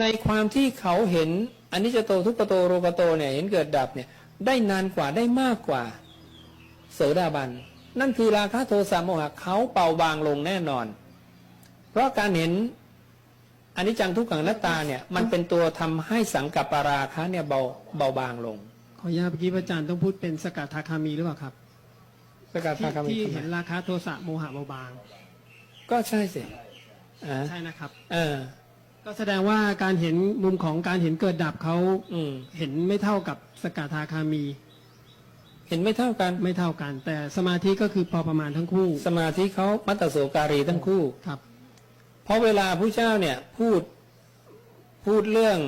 ในความที่เขาเห็นอันนี้จะโตทุกขโตโรกโตเนี่ยเห็นเกิดดับเนี่ยได้นานกว่าได้มากกว่า โสดาบัน นั่นคือราคะโทสะโมหะเขาเบาบางลงแน่นอน เพราะการเห็นอันนี้จังทุกขังหน้าตาเนี่ยมันเป็นตัวทำให้สังกัปปะราคะเนี่ยเบาเบาบางลง ขออนุญาตเมื่อกี้พระอาจารย์ต้องพูดเป็นสกัดทาคามีหรือเปล่าครับ สกัดที่ทาคามิที่ทำไมเห็นราคาโทสะโมหะเบาบาง ก็ใช่สิอ่าใช่นะครับ เออ ก็แสดงว่าการเห็นมุมของการเห็นเกิดดับเขาอืม เห็นไม่เท่ากับสกัดทาคามี เห็นไม่เท่ากัน ไม่เท่ากัน แต่สมาธิก็คือพอประมาณทั้งคู่สมาธิเขามัตตโสการีทั้งคู่ ครับ เพราะเวลาผู้เจ้าเนี่ยพูดพูดเรื่อง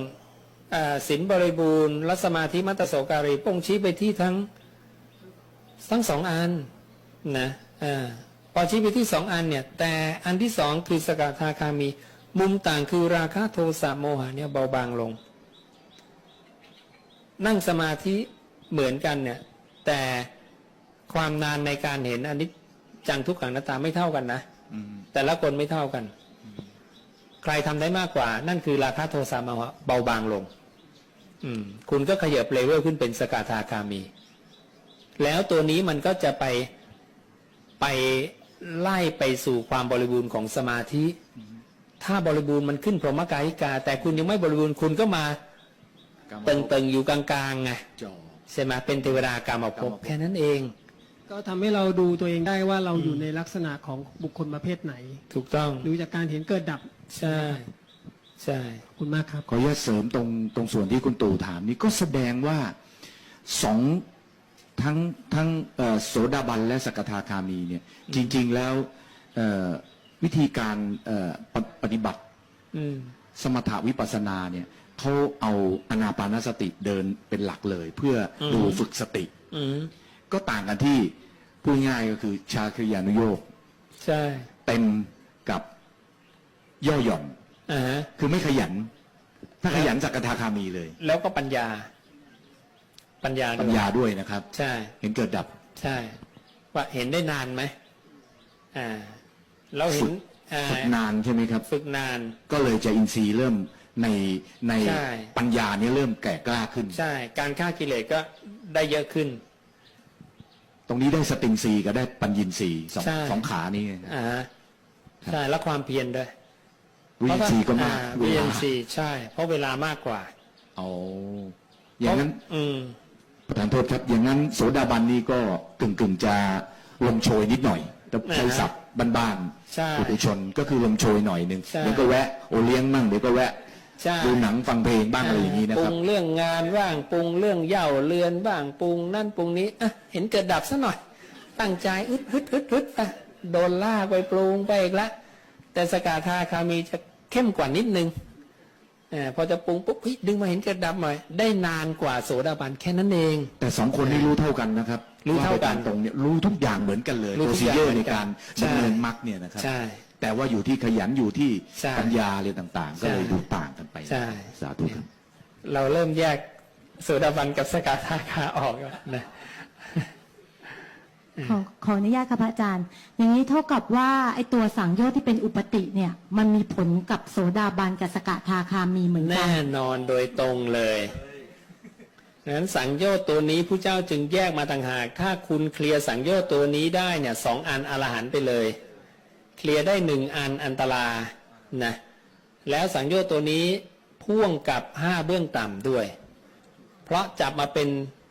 อาศีลบริบูรณ์และสมาธิมัตตโสการีปงชี้ไปที่ทั้งทั้งสองอันนะอาพอชี้ไปที่สองอันเนี่ยแต่อันที่สองคือสกทาคามี มุมต่างคือราคะโทสะโมหะเนี่ยเบาบางลง นั่งสมาธิเหมือนกันเนี่ย แต่ความนานในการเห็นอันนี้จังทุกขังหน้าตาไม่เท่ากันนะแต่ละคนไม่เท่ากัน ใครทำได้มากกว่า นั่นคือราคาโทสะโมหะเบาบางลง อืม คุณก็ขยับเลเวลขึ้นเป็นสกทาคามี แล้วตัวนี้มันก็จะไปไปไล่ไปสู่ความบริบูรณ์ของสมาธิ ถ้าบริบูรณ์มันขึ้นพรหมกายิกา แต่คุณยังไม่บริบูรณ์คุณก็มากรรมเติงๆอยู่กลางๆไงจอใช่ไหมเป็นเทวดากรรมภพแค่นั้นเอง ก็ทำให้เราดูตัวเองได้ว่าเราอยู่ในลักษณะของบุคคลประเภทไหน ถูกต้องดูจากการเห็นเกิดดับใช่ใช่ขอบคุณมากครับ ขออนุญาตเสริมตรงตรงส่วนที่คุณตู่ถามนี่ก็แสดงว่าสองทั้งทั้งเอ่อโสดาบันและสกทาคามีเนี่ยจริง ๆแล้วเอ่อ วิธีการเอ่อปฏิปฏิบัติอืม สมถาวิปัสสนาเนี่ยเขาเอาอนาปานสติเดินเป็นหลักเลย เพื่ออม ดูฝึกสติ อืมก็ต่างกันที่พูดง่ายก็คือชาคริยานุโยกใช่เต็มกับย่อหย่อน อ่าฮะคือไม่ขยัน ถ้าขยันสักทาคามีเลย แล้วก็ปัญญา ปัญญาปัญด้วยญาด้วยนะครับ ใช่ เห็นเกิดดับ ใช่ ว่าเห็นได้นานไหมอ่า เราเห็นอ่าฝึกนานใช่ไหมครับ ฝึกนาน ก็เลยจะอินทรีย์เริ่มในในใช่ ปัญญาเนี่ยเริ่มแก่กล้าขึ้น ใช่ การฆ่ากิเลสก็ได้เยอะขึ้น ตรงนี้ได้สติงซีกับได้ปัญญินซีสองใช่ สองขานี่อ่าฮะใช่แล้วความเพียรด้วยวิญซีก็มากวิเวญลาซีใช่ เพราะเวลามากกว่าเอาอย่างนั้น เพระอืม ประธานโทษครับ อย่างนั้นโสดาบันนี่ก็กึ่งกึ่งๆจะลมโชยนิดหน่อย แต่ใช้ศัพท์บ้านใช่ๆปุถุชนก็คือลมโชยหน่อยหนึ่งใช่ เดี๋ยวก็แวะโอเลี้ยงมั่งเดี๋ยวก็แวะใช่ดูหนังฟังเพลงบ้างอะไรอย่างนี้นะปรุครับงเรื่องงานบ้างปรุงเรื่องเหย่าเรือนบ้างปรุงนั่นปรุงนี้อะเห็นเกิดดับซะหน่อย ตั้งใจอึดฮึดฮึดฮึดไปโดนลากไปปรุงไปอีกละ แต่สกาธาคามีจะเข้มกว่านิดนึงเออพอจะปรุงปุ๊บเฮ้ยดึงมาเห็นเกิดดับหน่อย ได้นานกว่าโสดาบันแค่นั้นเอง แต่สองคนนี้รู้เท่ากันนะครับ รู้เท่ากันว่ไปตรงเนี่ยรู้ทุกอย่างเหมือนกันเลยรู้โปรทุกซีอย่างเจอเหร์มืในอนกันการใช่ ดำเนินมรรคเนี่ยนะครับ ใช่ แต่ว่าอยู่ที่ขยันอยู่ที่ใช่ปัญญาอะไรต่างๆ ก็เลยใช่ดูต่างกันไปใช่ สาธุครับ เราเริ่มแยกโสดาบันกับสกาธาคาออกแล้วนะ ขอขออนุญาตค่ะพระอาจารย์ อย่างนี้เท่ากับว่าไอตัวสังโยชน์ที่เป็นอุปติเนี่ย มันมีผลกับโสดาบันกับสกทาคามีเหมือนกัแน่นนอนโดยตรงเลย ดังนั้นสังโยชน์ตัวนี้ผู้เจ้าจึงแยกมาต่างหาก ถ้าคุณเคลียร์สังโยชน์ตัวนี้ได้เนี่ยสองอันอรหันต์ไปเลย เคลียร์ได้หนึ่งอันอันตรานะแล้วสังโยชน์ตัวนี้พ่วงกับห้าเบื้องต่ำด้วย เพราะจับมาเป็น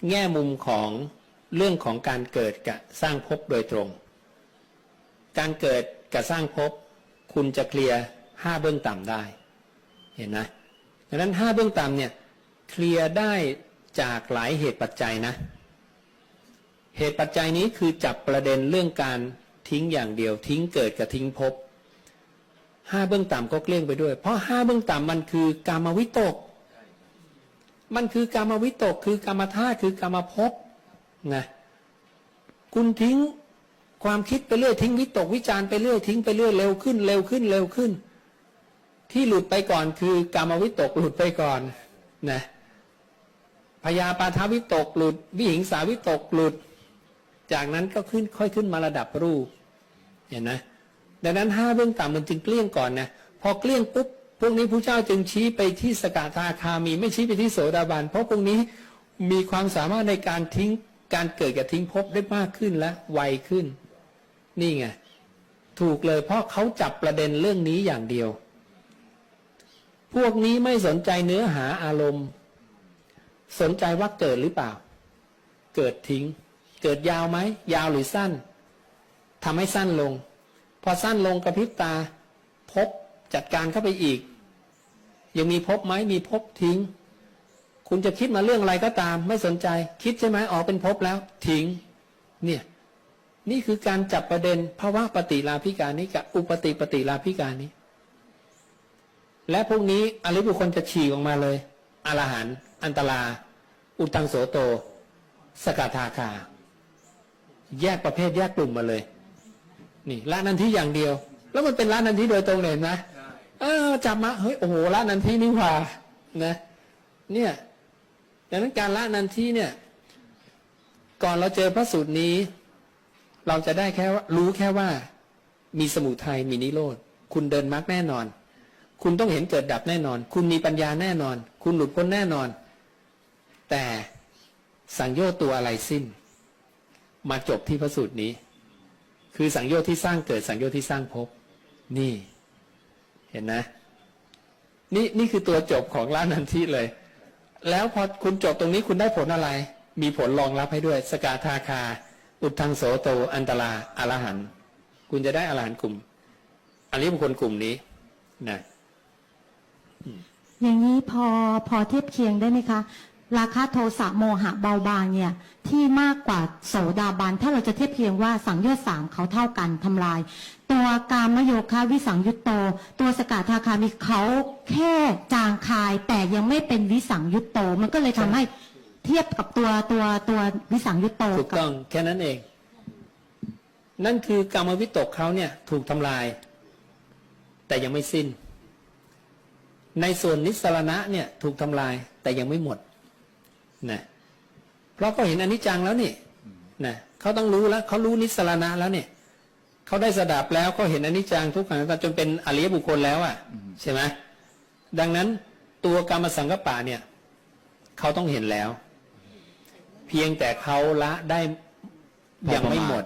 แง่มุมของเรื่องของการเกิดกับสร้างภพโดยตรง การเกิดกับสร้างภพคุณจะเคลียร์ห้าเบื้องต่ำได้ เห็นนะดังนั้นห้าเบื้องต่ำเนี่ยเคลียร์ได้ จากหลายเหตุปัจจัยนะ เหตุปัจจัยนี้คือจับประเด็นเรื่องการทิ้งอย่างเดียว ทิ้งเกิดกับทิ้งภพห้าเบื้องต่ำก็เกลี้ยงไปด้วย เพราะห้าเบื้องต่ำมันคือกามวิตก มันคือกามวิตก คือกามธาตุคือกามภพนะคุณทิ้งความคิดไปเรื่อยทิ้งวิตกวิจารไปเรื่อยทิ้งไปเรื่อยเร็วขึ้น เร็วขึ้นเร็วขึ้น ที่หลุดไปก่อนคือกามวิตกหลุดไปก่อนนะ พยาปาทวิตกหลุด วิหิงสาวิตกหลุด จากนั้นก็ขึ้นค่อยขึ้นมาระดับรูป เห็นไหมดังนั้นห้าเบื้องต่ำมันจึงเกลี้ยงก่อนนะพอเกลี้ยงปุ๊บพวกนี้พระเจ้าจึงชี้ไปที่สกทาคามีไม่ชี้ไปที่โสดาบันเพราะพวกนี้มีความสามารถในการทิ้งการเกิดกับทิ้งภพได้มากขึ้นและไวขึ้น นี่ไงถูกเลยเพราะเขาจับประเด็นเรื่องนี้อย่างเดียว พวกนี้ไม่สนใจเนื้อหาอารมณ์ สนใจว่าเกิดหรือเปล่า เกิดทิ้ง เกิดยาวไหม ยาวหรือสั้นทำให้สั้นลง พอสั้นลงกระพริบตา พบจัดการเข้าไปอีก ยังมีพบไหมมีพบทิ้ง คุณจะคิดมาเรื่องอะไรก็ตาม ไม่สนใจ คิดใช่ไหมออกเป็นพบแล้วทิ้ง เนี่ย นี่คือการจับประเด็นภาวะปฏิลาภิการนี้กับอุปติปฏิลาภิการนี้ และพวกนี้อริบุคคลจะฉีกออกมาเลยอรหันต์ อันตราอุตังโสโต สกทาคา แยกประเภทแยกกลุ่มมาเลย นี่ละนันทีอย่างเดียว แล้วมันเป็นละนันทีโดยตรงเลยเห็นไหมเออจับมาเฮ้ยโอ้โหละนันทีนี่หว่านะ เนี่ยดังนั้นการละนันทีเนี่ย ก่อนเราเจอพระสูตรนี้ เราจะได้แค่ว่ารู้แค่ว่า มีสมุทัยมีนิโรธคุณเดินมรรคแน่นอน คุณต้องเห็นเกิดดับแน่นอน คุณมีปัญญาแน่นอน คุณหลุดพ้นแน่นอน แต่สังโยชน์ตัวอะไรสิ้น มาจบที่พระสูตรนี้ คือสังโยชน์ที่สร้างเกิดสังโยชน์ที่สร้างภพนี่ เห็นนะ นี่นี่คือตัวจบของล้านนันทีเลย แล้วพอคุณจบตรงนี้คุณได้ผลอะไร มีผลรองรับให้ด้วย สกาทาคา อุทังโสโต อันตราอรหันคุณจะได้อรหันกลุ่มอันนี้บุคคลกลุ่มนี้นะอย่างนี้พอพอเทียบเคียงได้ไหมคะ ราคะโทสะโมหะเบาบางเนี่ยที่มากกว่าโสดาบันถ้าเราจะเทียบเคียงว่าสังโยชน์สามเขาเท่ากันทำลาย ตัวกามโยคะวิสังยุตโต ตัวสกทาคามีเขาแค่จางคายแต่ยังไม่เป็นวิสังยุตโต มันก็เลยทำให้เทียบกับตัวตัวตัววิสังยุตโตถูกต้องแค่นั้นเอง นั่นคือกรรมวิตกเขาเนี่ยถูกทำลาย แต่ยังไม่สิ้น ในส่วนนิสรณะเนี่ยถูกทำลายแต่ยังไม่หมด นะเพราะเขาเห็นอนิจจังแล้วนี่นะเขาต้องรู้แล้วเขารู้นิสรณะแล้วเนี่ยเขาได้สดับแล้วเขาเห็นอนิจจังทุกขังอนัตตาจนเป็นอริยบุคคลแล้วอะ่ะใช่ไหมดังนั้นตัวกรรมสังกปะเนี่ยเขาต้องเห็นแล้ว เพียงแต่เขาละได้พอประมาณยังไม่หมด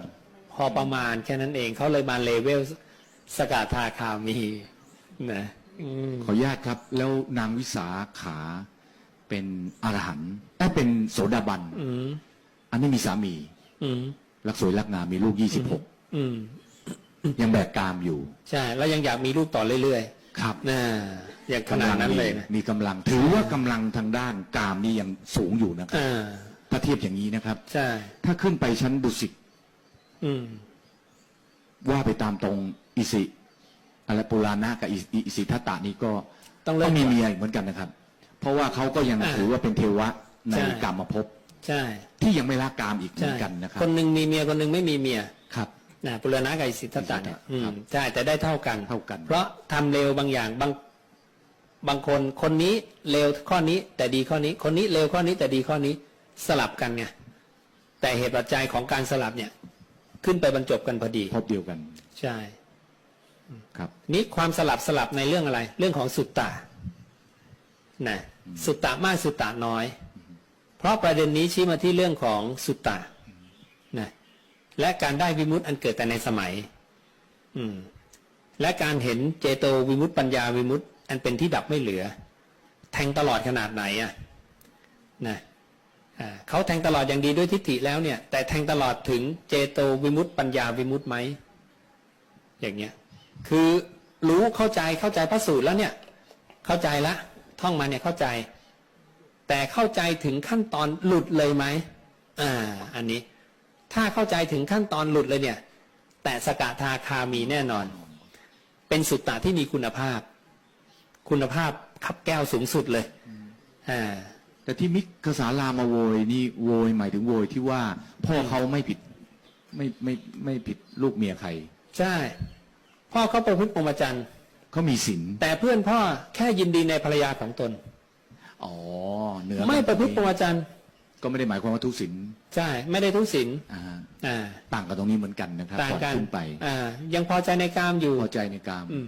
พอประมาณแค่นั้นเองเขาเลยมาเลเวลสกาทาคามีนะอืมขออนุญาตครับ แล้วนางวิสาขา เป็นอรหันต์แต่เป็นโสดาบันอืมอันนี้มีสามีอืมรักสวยรักงามมีลูกยี่สิบหกอืมยังแบกกามอยู่ ใช่ แล้วยังอยากมีลูกต่อเรื่อยครับๆนะอย่างขนาดนั้นเลยนะมีกำลัง ถือว่ากำลังทางด้านกามนี่ยังสูงอยู่นะครับอ่าถ้าเทียบอย่างนี้นะครับ ใช่ ถ้าขึ้นไปชั้นดุสิตอืมว่าไปตามตรงอิสิอะไรปุราณะกับอิอิอิสิทัตตานี่ก็ต้องเลิก็กมีก่อนเมียอีกเหมือนกันนะครับ เพราะว่าเขาก็ยังอ่าถือว่าเป็นเทวะในใช่กามภพใช่ที่ยังไม่ละกามอีกเหมืใช่อนกันนะครับคนหนึ่งมีเมียคนหนึ่งไม่มีเมียครับ นะปุรณะกับอิสิทธัตถะเนี่ยอืมครับใช่แต่ได้เท่ากัน เท่ากัน เพราะทำเร็วบางอย่างบางบางคนคนนี้เร็วข้อนี้ แต่ดีข้อนี้ คนนี้เร็วข้อนี้แต่ดีข้อนี้สลับกันไงแต่เหตุปัจจัยของการสลับเนี่ย ขึ้นไปบรรจบกันพอดีพบเดียวกันใช่ ครับ นี่ความสลับสลับในเรื่องอะไร เรื่องของสุตตะนะ สุตตะมากสุตตะน้อย เพราะประเด็นนี้ชี้มาที่เรื่องของสุตตะนะและการได้วิมุตติอันเกิดแต่ในสมัย อืม และการเห็นเจโตวิมุตติปัญญาวิมุตติอันเป็นที่ดับไม่เหลือ แทงตลอดขนาดไหนอะนะอ่าเขาแทงตลอดอย่างดีด้วยทิฏฐิแล้วเนี่ย แต่แทงตลอดถึงเจโตวิมุตติปัญญาวิมุตติไหมอย่างเงี้ย คือรู้เข้าใจเข้าใจพระสูตรแล้วเนี่ย เข้าใจละ ท่องมาเนี่ยเข้าใจ แต่เข้าใจถึงขั้นตอนหลุดเลยไหมอ่า อันนี้ ถ้าเข้าใจถึงขั้นตอนหลุดเลยเนี่ย แต่สกทาคามีแน่นอน เป็นสุตตะที่มีคุณภาพ คุณภาพขับแก้วสูงสุดเลยอ่าแต่ที่มิกกษาลามาโวยนี่โวยหมายถึงโวยที่ว่า พ่อเขาไม่ผิดไม่ไม่ไม่ผิดลูกเมียใคร ใช่ พ่อเขาประพฤติปรหมจรรย์ เขามีศีลแต่เพื่อนพ่อแค่ยินดีในภรรยาของตน อ๋อเหนือไม่ประพฤติปรหมจรรย์ก็ไม่ได้หมายความว่าทุกศีลใช่ไม่ได้ทุศีลอ่าอ่าต่างกันตรงนี้เหมือนกันนะครับต่างก่อนกันขึ้นไปอ่ายังพอใจในกามอยู่พอใจในกามอืม